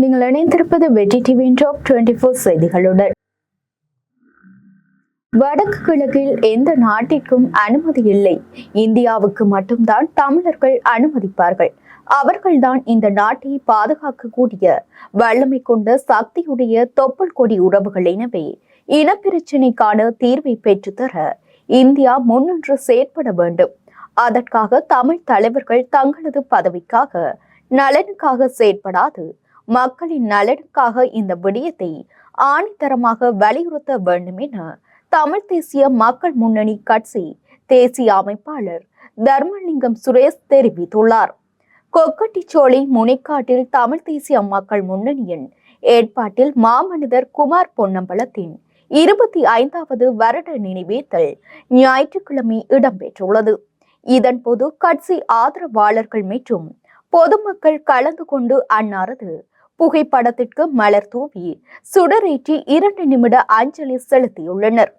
நீங்கள் இணைந்திருப்பது வெற்றி டிவியின் டாப் டுவெண்டி ஃபோர் செய்திகளுடன். வடக்கு கிழக்கில் எந்த நாட்டிற்கும் அனுமதி இல்லை. இந்தியாவுக்கு மட்டும்தான் தமிழர்கள் அனுமதிப்பார்கள். அவர்கள்தான் இந்த நாட்டை பாதுகாக்கக்கூடிய வல்லமை கொண்ட சக்தியுடைய தொப்புள் கொடி உறவுகள். எனவே இனப்பிரச்சினைக்கான தீர்வை பெற்றுத்தர இந்தியா முன்னின்று செயற்பட வேண்டும். அதற்காக தமிழ் தலைவர்கள் தங்களது பதவிக்காக நலனுக்காக செயற்படாது மக்களின் நலனுக்காக இந்த விடயத்தை ஆணித்தரமாக வலியுறுத்த வேண்டும் என தமிழ் தேசிய மக்கள் முன்னணி கட்சி தேசிய அமைப்பாளர் தர்மலிங்கம் சுரேஷ் தெரிவித்துள்ளார். கொக்கட்டிச்சோலை முனைக்காட்டில் தமிழ் தேசிய மக்கள் முன்னணியின் ஏற்பாட்டில் மாமனிதர் குமார் பொன்னம்பலத்தின் இருபத்தி ஐந்தாவது வருட நினைவேத்தல் ஞாயிற்றுக்கிழமை இடம்பெற்றுள்ளது. இதன்போது கட்சி ஆதரவாளர்கள் மற்றும் பொதுமக்கள் கலந்து கொண்டு அன்னாரது புகைப்படத்திற்கு மலர் தூவி சுடரேற்றி இரண்டு நிமிட அஞ்சலி செலுத்தியுள்ளனர்.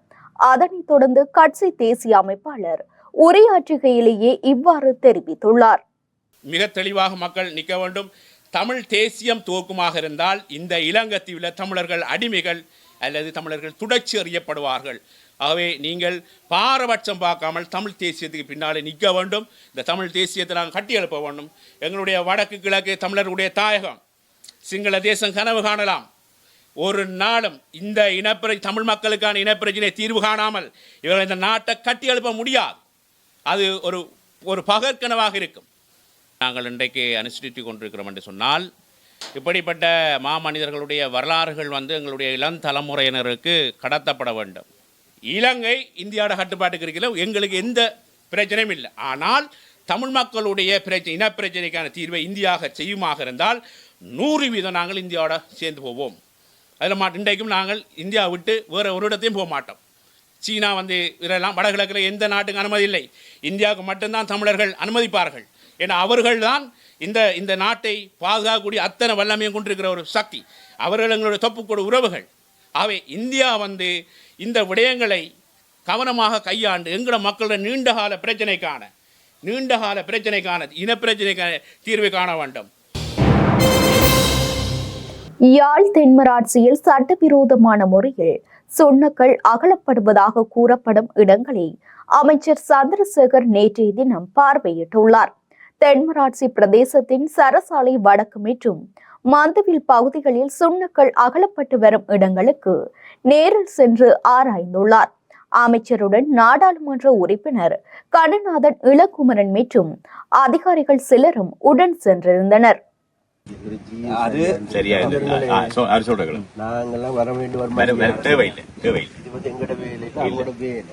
அதனைத் தொடர்ந்து கட்சி தேசிய அமைப்பாளர் உரையாற்றுகையிலேயே இவ்வாறு தெரிவித்துள்ளார். மிக தெளிவாக மக்கள் நிற்க வேண்டும். தமிழ் தேசியம் துவக்குமாக இருந்தால் இந்த இளங்கத்தீவில் தமிழர்கள் அடிமைகள் அல்லது தமிழர்கள் துடைச்சி அறியப்படுவார்கள் ஆகவே நீங்கள் பாரபட்சம் பார்க்காமல் தமிழ் தேசியத்துக்கு பின்னாலே நிற்க வேண்டும். இந்த தமிழ் தேசியத்தை நாங்கள் கட்டியெழுப்ப வேண்டும். எங்களுடைய வடக்கு கிழக்கு தமிழர்களுடைய தாயகம். சிங்கள தேசம் கனவு காணலாம். ஒரு நாளும் இந்த இனப்பிர தமிழ் மக்களுக்கான இனப்பிரச்சனை தீர்வு காணாமல் இவர்கள் இந்த நாட்டை கட்டியெழுப்ப முடியாது. அது ஒரு ஒரு பகற்கனவாக இருக்கும். நாங்கள் இன்றைக்கு அனுசரித்து கொண்டிருக்கிறோம் என்று சொன்னால் இப்படிப்பட்ட மாமனிதர்களுடைய வரலாறுகள் வந்து எங்களுடைய இளம் தலைமுறையினருக்கு கடத்தப்பட வேண்டும். இலங்கை இந்தியாவோட கட்டுப்பாட்டுக்கு இருக்கிற எங்களுக்கு எந்த பிரச்சனையும் இல்லை. ஆனால் தமிழ் மக்களுடைய பிரச்சனை இனப்பிரச்சனைக்கான தீர்வை இந்தியாக செய்யுமாக இருந்தால் நூறு வீதம் நாங்கள் இந்தியாவோட சேர்ந்து போவோம். அதில் மாட் இன்றைக்கும் நாங்கள் இந்தியா விட்டு வேறு ஒரு இடத்தையும் போக மாட்டோம். சீனா வந்து இதெல்லாம் வடகிழக்கில் எந்த நாட்டுக்கும் அனுமதி இல்லை. இந்தியாவுக்கு மட்டும்தான் தமிழர்கள் அனுமதிப்பார்கள். ஏன்னா அவர்கள்தான் இந்த இந்த நாட்டை பாதுகாக்கக்கூடிய அத்தனை வல்லமையும் கொண்டிருக்கிற ஒரு சக்தி. அவர்கள் எங்களுடைய தொப்புக்கூட உறவுகள். ஆகவே இந்தியா வந்து இந்த விடயங்களை கவனமாக கையாண்டு எங்களோட மக்களோட நீண்டகால பிரச்சனைக்கான நீண்டகால பிரச்சனைக்கான இனப்பிரச்சனைக்கான தீர்வை காண வேண்டும். யாழ் தென்மராட்சியில் சட்டவிரோதமான முறையில் சொன்னக்கள் அகலப்படுவதாக கூறப்படும் இடங்களை அமைச்சர் சந்திரசேகர் நேற்றைய தினம் பார்வையிட்டுள்ளார். தென்மராட்சி பிரதேசத்தின் சரசாலை வடக்கு மற்றும் மந்தவில் பகுதிகளில் சுண்ணக்கள் அகலப்பட்டு வரும் இடங்களுக்கு நேரில் சென்று ஆராய்ந்துள்ளார். அமைச்சருடன் நாடாளுமன்ற உறுப்பினர் கண்ணநாதன் இளகுமரன் மற்றும் அதிகாரிகள் சிலரும் உடன் சென்றிருந்தனர். அது சரியா நாங்கெல்லாம் வர வேண்டி வர வேற வேற தேவையில்லை தேவையில்லை இது வந்து எங்கட வேலை இல்ல அவங்களோட வேலை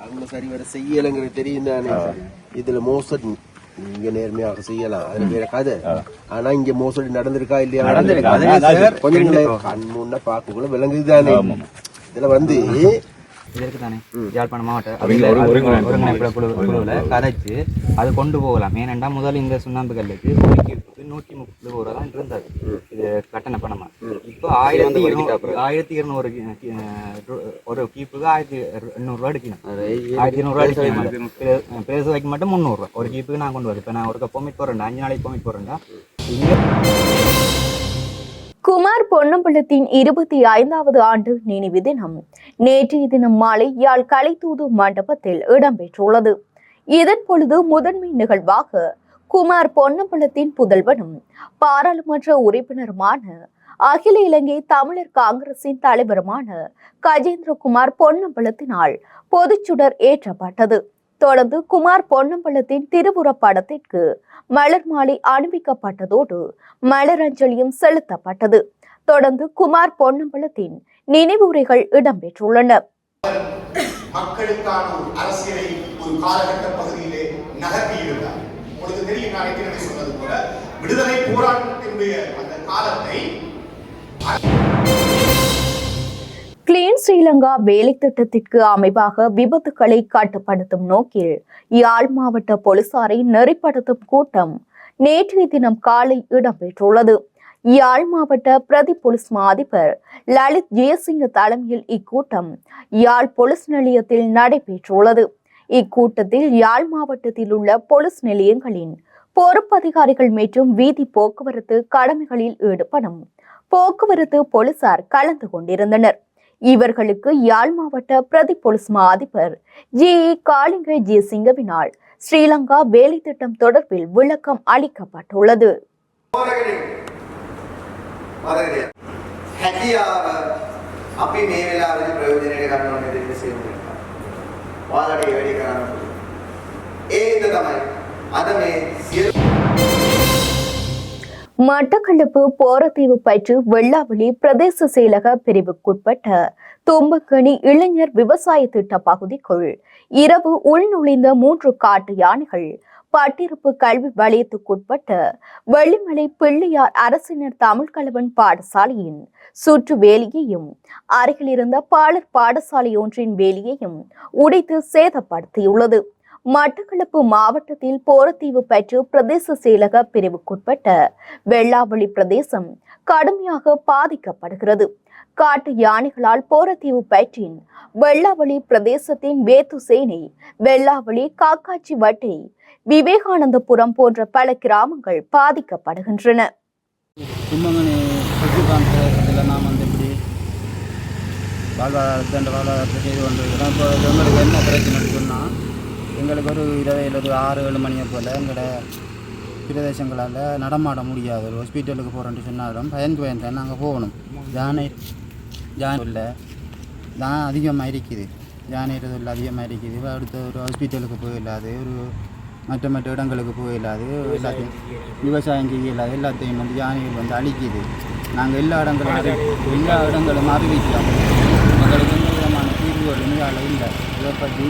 அவங்க சரி வர செய்யலைங்கிறது தெரியும் தானே இதுல மோசடி நீங்க நேர்மையாக செய்யலாம் அதுல வேற கதை ஆனா இங்க மோசடி நடந்திருக்கா இல்லையா நடந்திருக்கு. கொஞ்சம் கண் முன்ன பார்க்கக்குள்ள விளங்குது தானே இதுல வந்து இதற்கு தானே யாழ்ப்பாணம் மாவட்ட ஒருங்கிணைப்பு குழு குழுவில் கதைச்சு அது கொண்டு போகலாம். ஏனென்றா முதல் இந்த சுண்ணாம்பு கல்லுக்கு ஒரு நூற்றி முப்பது ரூபா தான் இருந்தது. இது கட்டண பணமா. இப்போ ஆயிரத்தி இருநூறு ஆயிரத்தி இருநூறு ஒரு கீப்புக்கு ஆயிரத்தி எண்ணூறுரூவா எடுக்கணும் ஆயிரத்தி இருநூறுவா எடுக்கணும் பிரேச வைக்க மட்டும் முந்நூறுரூவா ஒரு கீப்புக்கு நான் கொண்டு வரேன் இப்போ நான் ஒரு பொமிட் போடுறேன் அஞ்சு நாளைக்கு பொமிட் போடுறேன்டா. இங்கே குமார் பொன்னம்பலத்தின் இருபத்தி ஐந்தாவது ஆண்டு நினைவு தினம். நேற்றைய தினம் மாலை யாழ் கலைத்தூது மண்டபத்தில் இடம்பெற்றுள்ளது. இதன் பொழுது முதன்மை நிகழ்வாக குமார் பொன்னம்பலத்தின் புதல்வனும் பாராளுமன்ற உறுப்பினருமான அகில இலங்கை தமிழர் காங்கிரசின் தலைவருமான கஜேந்திரகுமார் பொன்னம்பலத்தினால் பொதுச்சுடர் ஏற்றப்பட்டது. தொடர்ந்து குமார் பொன்னம்பலத்தின் திருவுர படத்திற்கு மலர் மாலை அணிவிக்கப்பட்டதோடு மலரஞ்சலியும் செலுத்தப்பட்டது. தொடர்ந்து குமார் பொன்னம்பலத்தின் நினைவுரைகள் இடம்பெற்றுள்ளன. மக்களுக்கான ஒரு அரசியலை ஒரு காலகட்ட பகுதியிலே நகர்த்தி இருந்தார். உங்களுக்கு தெரியும் நான் ஏற்கனவே சொன்னது போல விடுதலை போராட்டத்தினுடைய அந்த காலத்தை கிளீன் ஸ்ரீலங்கா வேலை திட்டத்திற்கு அமைவாக விபத்துகளை கட்டுப்படுத்தும் நோக்கில் யாழ் மாவட்ட போலீசாரை நெறிப்படுத்தும் கூட்டம் நேற்றைய தினம் காலை இடம்பெற்றுள்ளது. யாழ் மாவட்ட பிரதி போலீஸ் மா அதிபர் லலித் ஜெயசிங்க தலைமையில் இக்கூட்டம் யாழ் போலீஸ் நிலையத்தில் நடைபெற்றுள்ளது. இக்கூட்டத்தில் யாழ் மாவட்டத்தில் உள்ள போலீஸ் நிலையங்களின் பொறுப்பதிகாரிகள் மற்றும் வீதி போக்குவரத்து கடமைகளில் ஈடுபடும் போக்குவரத்து போலீசார் கலந்து கொண்டிருந்தனர். இவர்களுக்கு யாழ் மாவட்ட பிரதி போலீஸ் மா அதிபர் ஜி காளிங்க ஜி சிங்கவினால் ஸ்ரீலங்கா வேலை திட்டம் தொடர்பில் விளக்கம் அளிக்கப்பட்டுள்ளது. ඒ ඉඳ තමයි අද මේ සියලු மட்டக்களப்பு போரத்தீவு பற்று வெள்ளாவளி பிரதேச செயலக பிரிவுக்குட்பட்ட தும்பக்கணி இளைஞர் விவசாய திட்ட பகுதிக்குள் இரவு உள்நுழைந்த மூன்று காட்டு யானைகள் பட்டிருப்பு கல்வி வலயத்துக்குட்பட்ட வெள்ளிமலை பிள்ளையார் அரசினர் தமிழ்கலவன் பாடசாலையின் சுற்று வேலியையும் அருகில் இருந்த பாலர் பாடசாலை ஒன்றின் வேலியையும் உடைத்து சேதப்படுத்தியுள்ளது. மட்டக்களப்பு மாவட்டத்தில் போரத்தீவு பெற்று பிரதேச செயலக பிரிவுக்குட்பட்ட வெள்ளாவளி பிரதேசம் கடுமையாக பாதிக்கப்படுகிறது. காட்டு யானைகளால் போரத்தீவு பற்றின் வெள்ளாவளி பிரதேசத்தின் வேத்துசேனை வெள்ளாவளி காக்காட்சி வட்டை விவேகானந்தபுரம் போன்ற பல கிராமங்கள் பாதிக்கப்படுகின்றன. வாழ்வாதாரத்தை வாழ்வாதாரத்தை செய்து கொண்டிருக்கிறோம். இப்போ எங்களுக்கு என்ன பிரச்சனை சொன்னால் எங்களுக்கு ஒரு இரவையில் ஒரு ஆறு ஏழு மணியை போல் எங்களோட பிரதேசங்களால் நடமாட முடியாது. ஒரு ஹாஸ்பிட்டலுக்கு போகிறோன்ட்டு சொன்னாலும் பயந்து பயந்து நாங்கள் போகணும். யானை யானை இல்லை. தான் அதிகமாக இருக்குது. யானை தொழில் அதிகமாக இருக்குது. அடுத்த ஒரு ஹாஸ்பிட்டலுக்கு போயில்லாது ஒரு மற்ற மற்ற இடங்களுக்கு போயில்லாது எல்லாத்தையும் விவசாயம் செய்யலாது. எல்லாத்தையும் வந்து யானைகள் வந்து அழிக்குது. நாங்கள் எல்லா இடங்களும் எல்லா இடங்களும் அறிவிக்கிறோம். எங்களுக்கு எந்த விதமான தீர்வுகள் இந்தியாவில் இல்லை. இதை பற்றி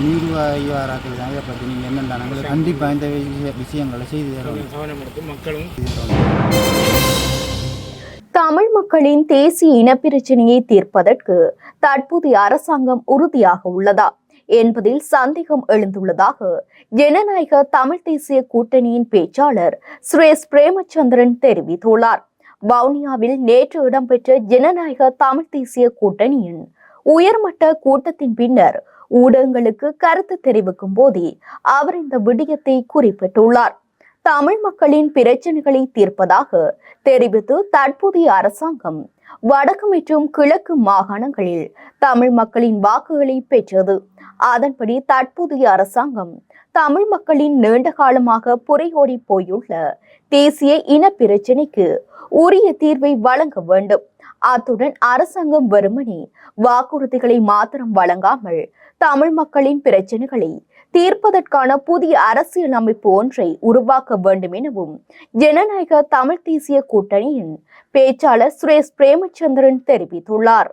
நீர்வாயுவாராக்கள் தான் பற்றி நீங்கள் என்னென்ன கண்டிப்பாக இந்த விஷய விஷயங்களை செய்து தரணும் தமிழ் மக்களின் தேசிய இனப்பிரச்சனையை தீர்ப்பதற்கு தற்போதைய அரசாங்கம் உறுதியாக உள்ளதா என்பதில் சந்தேகம் எழுந்துள்ளதாக ஜனநாயக தமிழ் தேசிய கூட்டணியின் பேச்சாளர் சுரேஷ் பிரேமச்சந்திரன் தெரிவித்துள்ளார். வவுனியாவில் நேற்று இடம்பெற்ற ஜனநாயக தமிழ் தேசிய கூட்டணியின் உயர்மட்ட கூட்டத்தின் பின்னர் ஊடகங்களுக்கு கருத்து தெரிவிக்கும் போதே அவர் இந்த விடயத்தை குறிப்பிட்டுள்ளார். தமிழ் மக்களின் பிரச்சனைகளை தீர்ப்பதாக தெரிவித்து தற்போதைய அரசாங்கம் வடக்கு மற்றும் கிழக்கு மாகாணங்களில் தமிழ் மக்களின் வாக்குகளை பெற்றது. அதன்படி தற்போதைய அரசாங்கம் தமிழ் மக்களின் நீண்ட காலமாக புரையோடி போயுள்ள தேசிய இன பிரச்சினைக்கு உரிய தீர்வை வழங்க வேண்டும். அத்துடன் அரசாங்கம் வெறுமனே வாக்குறுதிகளை மாத்திரம் வழங்காமல் தமிழ் மக்களின் பிரச்சனைகளை தீர்ப்பதற்கான புதிய அரசியல் அமைப்பு ஒன்றை உருவாக்க வேண்டும் எனவும் ஜனநாயக தமிழ் தேசிய கூட்டணியின் பேச்சாளர் சுரேஷ் பிரேமச்சந்திரன் தெரிவித்துள்ளார்.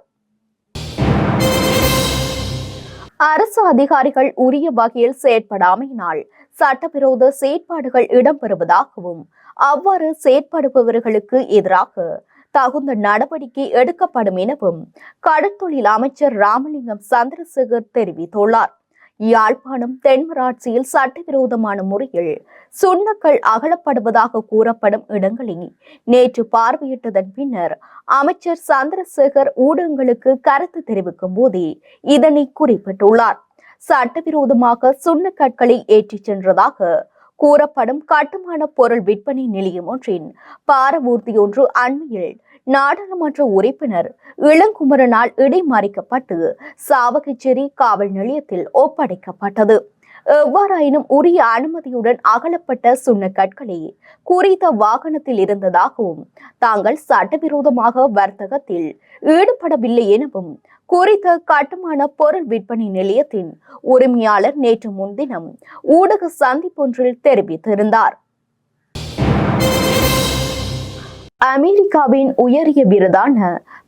அரசு அதிகாரிகள் உரிய வகையில் செயற்படாமையினால் சட்டவிரோத செயற்பாடுகள் இடம்பெறுவதாகவும் அவ்வாறு செயற்படுபவர்களுக்கு எதிராக தகுந்த நடவடிக்கை எடுக்கப்படும் எனவும் கடற்தொழில் அமைச்சர் ராமலிங்கம் சந்திரசேகர் தெரிவித்துள்ளார். யாழ்ப்பாணம் தென்மராட்சியில் சட்டவிரோதமான முறையில் சுண்ணக்கள் அகலப்படுவதாக கூறப்படும் இடங்களை நேற்று பார்வையிட்டதன் பின்னர் அமைச்சர் சந்திரசேகர் ஊடகங்களுக்கு கருத்து தெரிவிக்கும் போதே இதனை குறிப்பிட்டுள்ளார். சட்டவிரோதமாக சுண்ணக்கற்களை ஏற்றிச் சென்றதாக கூறப்படும் கட்டுமான பொருள் விற்பனை நிலையம் ஒன்றின் பாரவூர்தி ஒன்று அண்மையில் நாடாளுமன்ற உறுப்பினர் இளங்குமரனால் இடைமறிக்கப்பட்டு சாவகச்சேரி காவல் நிலையத்தில் ஒப்படைக்கப்பட்டது. எவ்வாறாயினும் உரிய அனுமதியுடன் அகலப்பட்ட சுண்ணக்கற்களை குறித்த வாகனத்தில் இருந்ததாகவும் தாங்கள் சட்டவிரோதமாக வர்த்தகத்தில் ஈடுபடவில்லை எனவும் குறித்த கட்டுமான பொருள் விற்பனை நிலையத்தின் உரிமையாளர் நேற்று முன்தினம் ஊடக சந்திப்பொன்றில் தெரிவித்திருந்தார். அமெரிக்காவின் உயரிய விருதான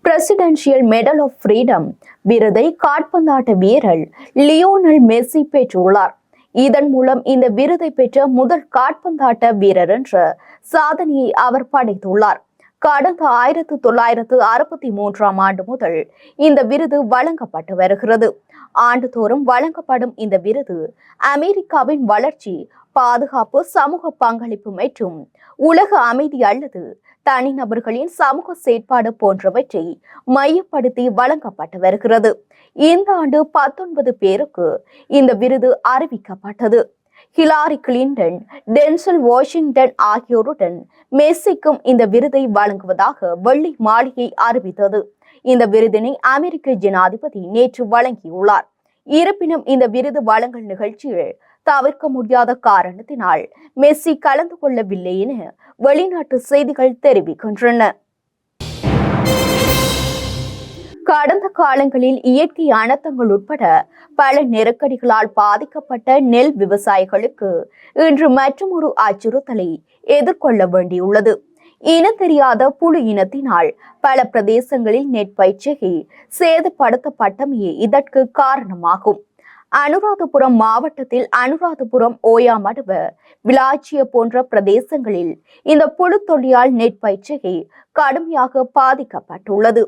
பிரசிடென்ஷியல் மெடல் ஆஃப் ஃப்ரீடம் விருதை காட்பந்தாட்ட வீரர் லியோனல் மெஸ்ஸி பெற்றுள்ளார். இதன் மூலம் இந்த விருதை பெற்ற முதல் காட்பந்தாட்ட வீரர் என்ற சாதனையை அவர் படைத்துள்ளார். கடந்த ஆயிரத்து தொள்ளாயிரத்து அறுபத்தி மூன்றாம் ஆண்டு முதல் இந்த விருது வழங்கப்பட்டு வருகிறது. ஆண்டுதோறும் வழங்கப்படும் இந்த விருது அமெரிக்காவின் வளர்ச்சி பாதுகாப்பு சமூக பங்களிப்பு மற்றும் உலக அமைதி அல்லது தனிநபர்களின் சமூக செயற்பாடு போன்றவற்றை மையப்படுத்தி வழங்கப்பட்டு வருகிறது. இந்த ஆண்டு பத்தொன்பது பேருக்கு இந்த விருது அறிவிக்கப்பட்டது. ஹிலாரி கிளின்டன் டென்சல் வாஷிங்டன் ஆகியோருடன் மெஸ்ஸிக்கும் இந்த விருதை வழங்குவதாக வெள்ளை மாளிகை அறிவித்தது. இந்த விருதினை அமெரிக்க ஜனாதிபதி நேற்று வழங்கியுள்ளார். இருப்பினும் இந்த விருது வழங்கல் நிகழ்ச்சியில் தவிர்க்க முடியாத காரணத்தினால் மெஸ்ஸி கலந்து கொள்ளவில்லை என வெளிநாட்டு செய்திகள் தெரிவிக்கின்றன. கடந்த காலங்களில் இயற்கை அனர்த்தங்கள் உட்பட பல நெருக்கடிகளால் பாதிக்கப்பட்ட நெல் விவசாயிகளுக்கு இன்று மற்றும் ஒரு அச்சுறுத்தலை எதிர்கொள்ள வேண்டியுள்ளது. இனம் தெரியாத புழு இனத்தினால் பல பிரதேசங்களில் நெற்பயிற்சிகை சேதப்படுத்தப்பட்டமையே இதற்கு காரணமாகும். அனுராதபுரம் மாவட்டத்தில் அனுராதபுரம் ஓயாமடுவ விளாச்சிய போன்ற பிரதேசங்களில் இந்த புழு தொல்லியால் நெற்பயிற்சிகை கடுமையாக பாதிக்கப்பட்டுள்ளது.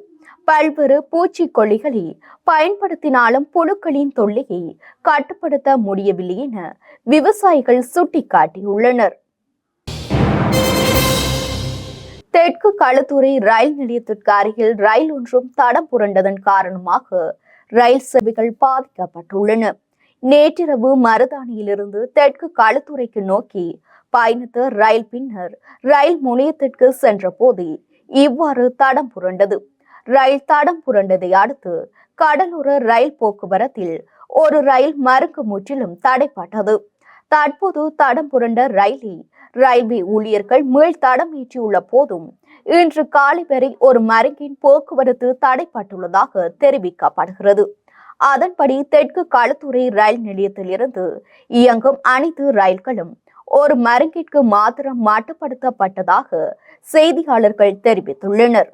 பல்வேறு பூச்சிக்கொல்லிகளை பயன்படுத்தினாலும் புழுக்களின் தொல்லையை கட்டுப்படுத்த முடியவில்லை என விவசாயிகள் சுட்டிக்காட்டியுள்ளனர். தெற்கு களத்துறை ரயில் நிலையத்திற்கு அருகில் ரயில் ஒன்றும் தடம் புரண்டதன் காரணமாக ரயில் சேவைகள் பாதிக்கப்பட்டுள்ளன. நேற்றிரவு மருதானியிலிருந்து தெற்கு களத்துறைக்கு நோக்கி பயணித்த ரயில் பின்னர் ரயில் முனையத்திற்கு சென்ற போது இவ்வாறு தடம் புரண்டது. ரயில் தடம் புரண்டதை அடுத்து கடலோர ரயில் போக்குவரத்தில் ஒரு ரயில் மறுக்கு முற்றிலும் தடைப்பட்டது. தற்போது தடம் புரண்ட ரயிலை ரயில்வே ஊழியர்கள் மீள் தடம் ஏற்றியுள்ள போதும் இன்று காலை வரை ஒரு மருங்கின் போக்குவரத்து தடைப்பட்டுள்ளதாக தெரிவிக்கப்படுகிறது. அதன்படி தெற்கு களத்துறை ரயில் நிலையத்திலிருந்து இயங்கும் அனைத்து ரயில்களும் ஒரு மருங்கிற்கு மாத்திரம் மட்டுப்படுத்தப்பட்டதாக செய்தியாளர்கள் தெரிவித்துள்ளனர்.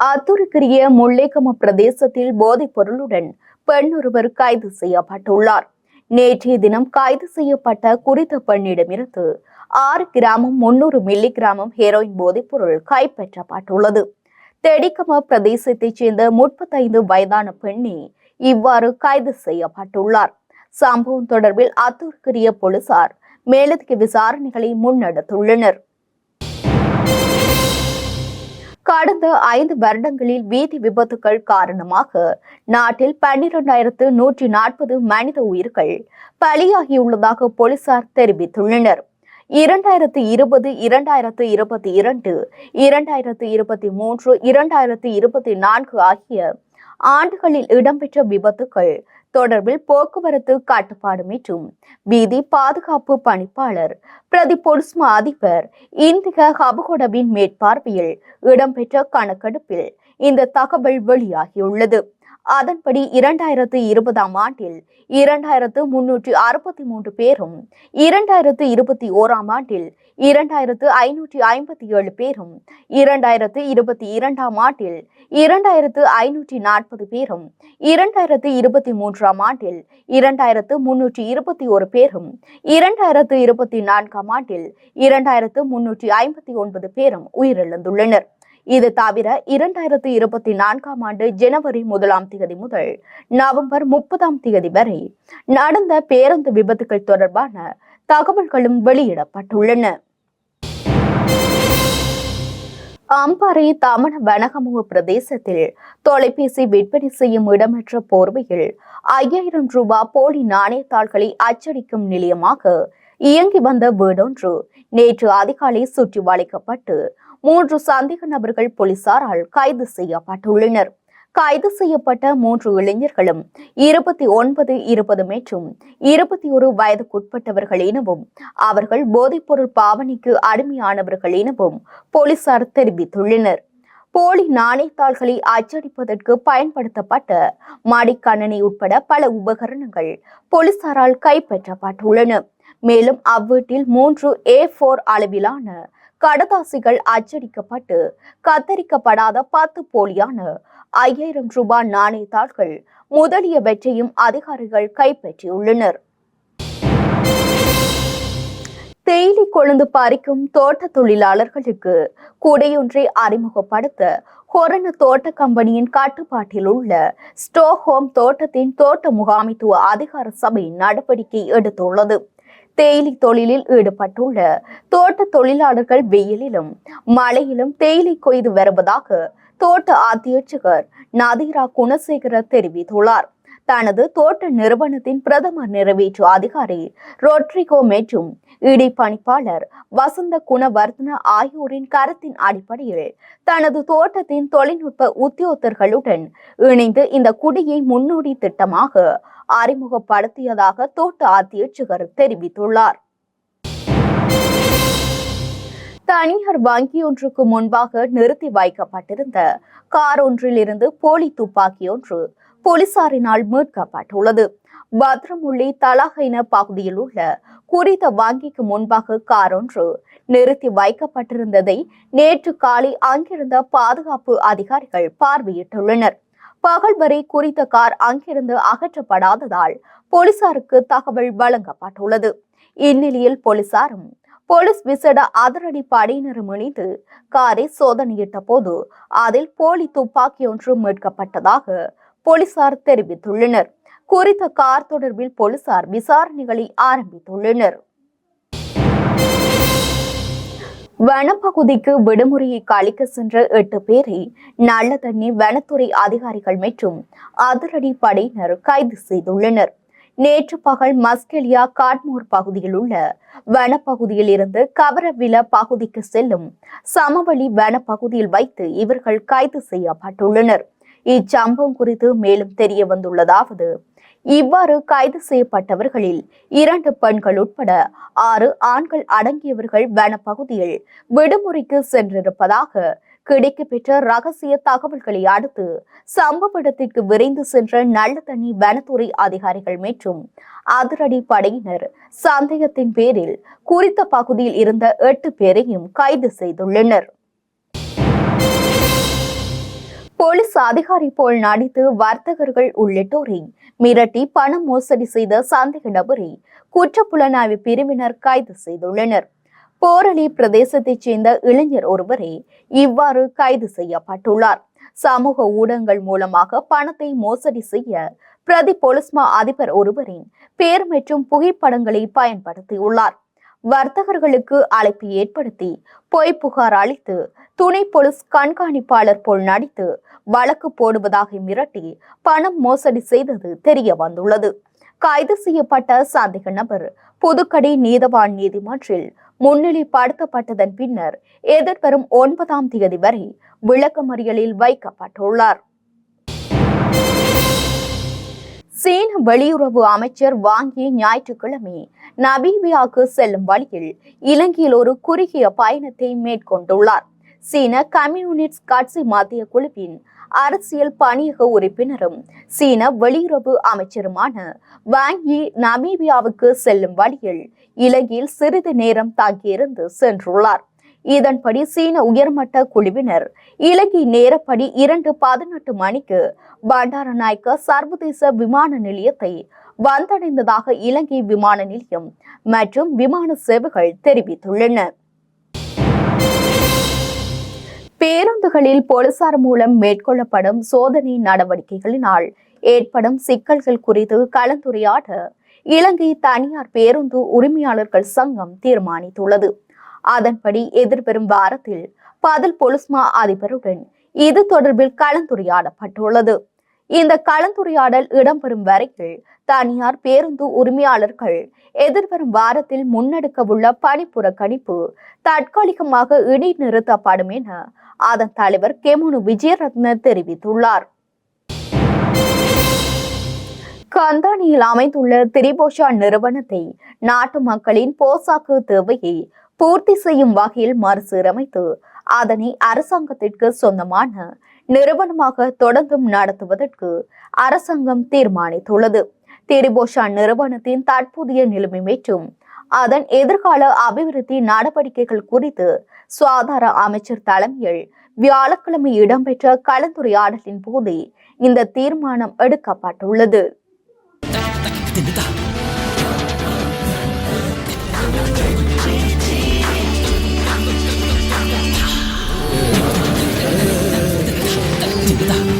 அத்துருக்கிரிய முல்லைக்கம பிரதேசத்தில் போதைப் பொருளுடன் பெண் ஒருவர் கைது செய்யப்பட்டுள்ளார். நேற்றைய தினம் கைது செய்யப்பட்ட குறித்த பெண்ணிடமிருந்து ஆறு கிராமம் முன்னூறு மில்லி கிராமம் ஹெரோயின் போதைப்பொருள் கைப்பற்றப்பட்டுள்ளது. தெடிக்கம பிரதேசத்தைச் சேர்ந்த முப்பத்தைந்து வயதான பெண்ணே இவ்வாறு கைது செய்யப்பட்டுள்ளார். சம்பவம் தொடர்பில் அத்துருக்கிரிய போலீசார் மேலதிக விசாரணைகளை முன்னெடுத்துள்ளனர். கடந்த ஐந்து வருடங்களில் வீதி விபத்துகள் காரணமாக நாட்டில் பன்னிரண்டாயிரத்து நூற்றி நாற்பது மனித உயிர்கள் பலியாகியுள்ளதாக போலீசார் தெரிவித்துள்ளனர். இரண்டாயிரத்து இருபது இரண்டாயிரத்து இருபத்தி இரண்டு இரண்டாயிரத்து இருபத்தி மூன்று இரண்டாயிரத்து இருபத்தி நான்கு ஆகிய ஆண்டுகளில் இடம்பெற்ற விபத்துகள் தொடர்பில் போக்குவரத்து கட்டுப்பாடு மற்றும் வீதி பாதுகாப்பு பணிப்பாளர் பிரதி பொலிஸ்மா அதிபர் இந்திய ஹபகொடவின் மேற்பார்வையில் இடம்பெற்ற கணக்கெடுப்பில் இந்த தகவல் வெளியாகியுள்ளது. அதன்படி இரண்டாயிரத்து இருபதாம் ஆண்டில் இரண்டாயிரத்து முன்னூற்றி அறுபத்தி மூன்று பேரும் இரண்டாயிரத்து இருபத்தி ஓராம் ஆண்டில் இரண்டாயிரத்து ஐநூற்றி ஐம்பத்தி ஏழு பேரும் இரண்டாயிரத்து இருபத்தி இரண்டாம் ஆண்டில் இரண்டாயிரத்து ஐநூற்றி நாற்பது பேரும் இரண்டாயிரத்து இருபத்தி மூன்றாம் ஆண்டில் இரண்டாயிரத்து முன்னூற்றி இருபத்தி ஒரு பேரும் இரண்டாயிரத்து இருபத்தி நான்காம் ஆண்டில் இரண்டாயிரத்து முன்னூற்றி ஐம்பத்தி ஒன்பது பேரும் உயிரிழந்துள்ளனர். இது தவிர இரண்டாயிரத்தி இருபத்தி நான்காம் ஆண்டு ஜனவரி முதலாம் தேதி முதல் நவம்பர் முப்பதாம் தேதி வரை நடந்த பேருந்து விபத்துகள் தொடர்பான தகவல்களும் வெளியிடப்பட்டுள்ளன. அம்பாறை தமண வனகமுக பிரதேசத்தில் தொலைபேசி விற்பனை செய்யும் இடமற்ற போர்வையில் ஐயாயிரம் ரூபாய் போலி நாணயத்தாள்களை அச்சடிக்கும் நிலையமாக இயங்கி வந்த வீடொன்று நேற்று அதிகாலை சுற்றி வளைக்கப்பட்டு மூன்று சந்தேக நபர்கள் போலீசாரால் கைது செய்யப்பட்டுள்ளனர். கைது செய்யப்பட்ட மூன்று இளைஞர்களும் இருபத்தி ஒன்பது இருபது மற்றும் இருபத்தி ஒரு வயதுக்குட்பட்டவர்கள் எனவும் அவர்கள் போதைப்பொருள் பாவனைக்கு அடிமையானவர்கள் எனவும் போலீசார் தெரிவித்துள்ளனர். போலி நாணயத்தாள்களை அச்சடிப்பதற்கு பயன்படுத்தப்பட்ட மடிக்கணனி உட்பட பல உபகரணங்கள் போலீசாரால் கைப்பற்றப்பட்டுள்ளன. மேலும் அவ்வீட்டில் மூன்று ஏ போர் அளவிலான கடதாசிகள் அச்சடிக்கப்பட்டு கத்தரிக்கப்படாத பத்து போலியான ஐயாயிரம் ரூபாய் நாணயத்தாள்கள் முதலியவற்றையும் அதிகாரிகள் கைப்பற்றியுள்ளனர். தேயிலை கொழுந்து பறிக்கும் தோட்ட தொழிலாளர்களுக்கு குடையொன்றை அறிமுகப்படுத்த கொரோனா தோட்ட கம்பெனியின் கட்டுப்பாட்டில் உள்ள ஸ்டோஹோம் தோட்டத்தின் தோட்ட முகாமைத்துவ அதிகார சபை நடவடிக்கை எடுத்துள்ளது. தேயிலை தொழிலில் ஈடுபட்டுள்ள தோட்ட தொழிலாளர்கள் வெயிலிலும் மழையிலும் தேயிலை கொய்து வருவதாக தோட்ட அத்தியட்சகர் நதீரா குணசேகர தெரிவித்துள்ளார். தனது தோட்ட நிறுவனத்தின் பிரதம நிறைவேற்று அதிகாரி ரொட்ரிகோ மற்றும் இடி பணிப்பாளர் வசந்த குணவர்தன ஆகியோரின் கருத்தின் அடிப்படையில் தனது தோட்டத்தின் தொழில்நுட்ப உத்தியோகர்களுடன் இணைந்து இந்த குடியை முன்னோடி திட்டமாக அறிமுகப்படுத்தியதாக தோட்ட அத்தியட்சகர் தெரிவித்துள்ளார். தனியார் வங்கியொன்றுக்கு முன்பாக நிறுத்தி வைக்கப்பட்டிருந்த கார் ஒன்றிலிருந்து போலி துப்பாக்கி ஒன்று போலீசாரினால் மீட்கப்பட்டுள்ளது. பத்ரமுள்ளி தலாகைன பகுதியில் உள்ள குறித்த வங்கிக்கு முன்பாக கார் ஒன்று நிறுத்தி வைக்கப்பட்டிருந்ததை நேற்று காலை அங்கிருந்த பாதுகாப்பு அதிகாரிகள் பார்வையிட்டுள்ளனர். பகல் வரை குறித்த கார் அங்கிருந்து அகற்றப்படாததால் போலீசாருக்கு தகவல் வழங்கப்பட்டுள்ளது. இந்நிலையில் போலீசாரும் போலீஸ் விசேட அதிரடி படையினரும் இணைந்து காரை சோதனையிட்ட போது அதில் போலி துப்பாக்கி ஒன்று மீட்கப்பட்டதாக போலீசார் தெரிவித்துள்ளனர். குறித்த கார் தொடர்பில் போலீசார் விசாரணைகளை ஆரம்பித்துள்ளனர். வனப்பகுதிக்கு விடுமுறையை கழிக்க சென்ற எட்டு பேரை நல்ல தண்ணி வனத்துறை அதிகாரிகள் மற்றும் அதிரடி படையினர் கைது செய்துள்ளனர். நேற்று பகல் மஸ்கெலியா காட்மூர் பகுதியில் உள்ள வனப்பகுதியில் இருந்து கவரவில பகுதிக்கு செல்லும் சமவெளி வனப்பகுதியில் வைத்து இவர்கள் கைது செய்யப்பட்டுள்ளனர். இச்சம்பவம் குறித்து மேலும் தெரிய வந்துள்ளதாவது இவ்வாறு கைது செய்யப்பட்டவர்களில் இரண்டு பெண்கள் உட்பட ஆறு ஆண்கள் அடங்கியவர்கள் வனப்பகுதியில் விடுமுறைக்கு சென்றிருப்பதாக கிடைக்கப்பெற்ற ரகசிய தகவல்களை அடுத்து சம்பவ இடத்திற்கு விரைந்து சென்ற நல்ல தண்ணி வனத்துறை அதிகாரிகள் மற்றும் அதிரடி படையினர் சந்தேகத்தின் பேரில் குறித்த பகுதியில் இருந்த எட்டு பேரையும் கைது செய்துள்ளனர். போலீஸ் அதிகாரி போல் நடித்து வர்த்தகர்கள் உள்ளிட்டோரை மிரட்டி பணம் மோசடி செய்த சந்தேக நபரை குற்றப்புலனாய்வு பிரிவினர் கைது செய்துள்ளனர். போரளி பிரதேசத்தைச் சேர்ந்த இளைஞர் ஒருவரே இவ்வாறு கைது செய்யப்பட்டுள்ளார். சமூக ஊடகங்கள் மூலமாக பணத்தை மோசடி செய்ய பிரதி பொலிஸ்மா அதிபர் ஒருவரின் பேர் மற்றும் புகைப்படங்களை பயன்படுத்தியுள்ளார். வர்த்தகர்களுக்கு அழைப்பு ஏற்படுத்தி பொய் புகார் அளித்து துணை போலீஸ் கண்காணிப்பாளர் போல் நடித்து வழக்கு போடுவதாக மிரட்டி பணம் மோசடி செய்தது தெரிய வந்துள்ளது. கைது செய்யப்பட்ட சந்தேக நபர் புதுக்கடை நீதவான் நீதிமன்றில் முன்னிலைப்படுத்தப்பட்டதன் பின்னர் எதிர்வரும் ஒன்பதாம் தேதி வரை விளக்கமறியலில் வைக்கப்பட்டுள்ளார். சீன வெளியுறவு அமைச்சர் வாங்கி ஞாயிற்றுக்கிழமை நபீபியாவுக்கு செல்லும் வழியில் இலங்கையில் ஒரு குறுகிய பயணத்தை மேற்கொண்டுள்ளார். சீன கம்யூனிஸ்ட் கட்சி மத்திய குழுவின் அரசியல் பணியக உறுப்பினரும் சீன வெளியுறவு அமைச்சருமான வாங்கி நமீபியாவுக்கு செல்லும் வழியில் இலங்கையில் சிறிது நேரம் தங்கியிருந்து சென்றுள்ளார். இதன்படி சீன உயர்மட்ட குழுவினர் இலங்கை நேரப்படி இரண்டு பதினெட்டு மணிக்கு பண்டாரநாயக்க சர்வதேச விமான நிலையத்தை வந்தடைந்ததாக இலங்கை விமான நிலையம் மற்றும் விமான சேவைகள் தெரிவித்துள்ளன. பேருந்துகளில் போலீசார் மூலம் மேற்கொள்ளப்படும் சோதனை நடவடிக்கைகளினால் ஏற்படும் சிக்கல்கள் குறித்து கலந்துரையாட இலங்கை தனியார் பேருந்து உரிமையாளர்கள் சங்கம் தீர்மானித்துள்ளது. அதன்படி எதிர்வரும் வாரத்தில் பதில் பொலிஸ்மா அதிபருடன் இது தொடர்பில் கலந்துரையாடப்பட்டுள்ளது. இந்த கலந்துரையாடல் இடம்பெறும் வரையில் தனியார் பேருந்து உரிமையாளர்கள் எதிர்வரும் வாரத்தில் முன்னெடுக்கவுள்ள பணிப்புறக்கணிப்பு தற்காலிகமாக இடைநிறுத்தப்படும் என அதன் தலைவர் கெமுனு விஜயரத்ன தெரிவித்துள்ளார். கந்தானியில் அமைந்துள்ள திரிபோஷா நிறுவனத்தை நாட்டு மக்களின் போசாக்கு தேவையை பூர்த்தி செய்யும் வகையில் மறுசீரமைத்து அதனை அரசாங்கத்திற்கு சொந்தமான நிறுவனமாக தொடர்ந்தும் நடத்துவதற்கு அரசாங்கம் தீர்மானித்துள்ளது. திரிபோஷா நிறுவனத்தின் தற்போதைய நிலைமை மற்றும் அதன் எதிர்கால அபிவிருத்தி நடவடிக்கைகள் குறித்து சுகாதார அமைச்சர் தலைமையில் வியாழக்கிழமை இடம்பெற்ற கலந்துரையாடலின் போதே இந்த தீர்மானம் எடுக்கப்பட்டுள்ளது. 真的。